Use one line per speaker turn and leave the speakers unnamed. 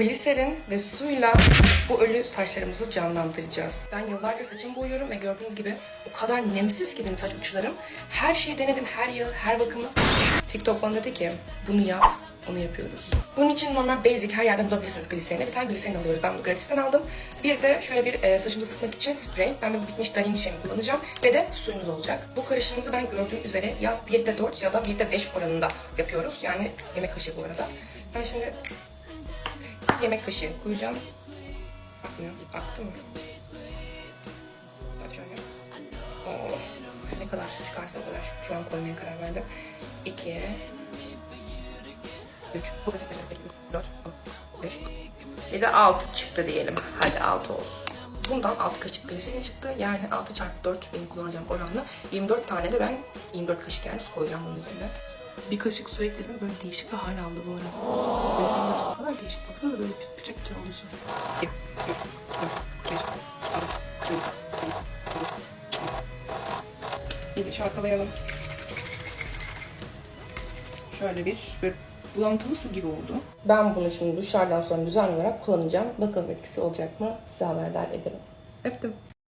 Gliserin ve suyla bu ölü saçlarımızı canlandıracağız. Ben yıllardır saçımı boyuyorum ve gördüğünüz gibi o kadar nemsiz ki benim saç uçlarım. Her şeyi denedim, her yıl, her bakımı. TikTok bana dedi ki bunu yap, onu yapıyoruz. Bunun için normal basic her yerden bulabilirsiniz gliserini. Bir tane gliserin alıyoruz. Ben bunu gratisten aldım. Bir de şöyle bir e, saçımızı sıkmak için sprey. Ben de bu bitmiş Darin şeyimi kullanacağım. Ve de suyumuz olacak. Bu karışımımızı ben gördüğüm üzere ya 1'de 4 ya da 1'de 5 oranında yapıyoruz. Yani yemek kaşığı bu arada. Ben şimdi yemek kaşığı koyacağım. Akmıyor. Aktı mı? Açıyorum. Oo. Ne kadar çıkarsa o kadar. Şu an koymaya karar verdim. 2 3 Bu kadar 4 5 Bir de 6 çıktı diyelim. Hadi 6 olsun. Bundan 6 kaşık gliserin çıktı. Yani 6 çarpı 4 benim kullanacağım oranla. 24 tane de ben 24 kaşık yani koyacağım bunun üzerine. Bir kaşık su ekledim. Böyle değişik bir hal aldı bu arada. Kadar değişik. Baksana böyle pütür pütür oldu su. 1, 2, 3, 4, 5, 6, 7, Bir çalkalayalım. Şöyle bir, bir bulantılı su gibi oldu. Ben bunu şimdi duşlardan sonra düzenli olarak kullanacağım. Bakalım etkisi olacak mı? Size haberdar ederim. Öptüm.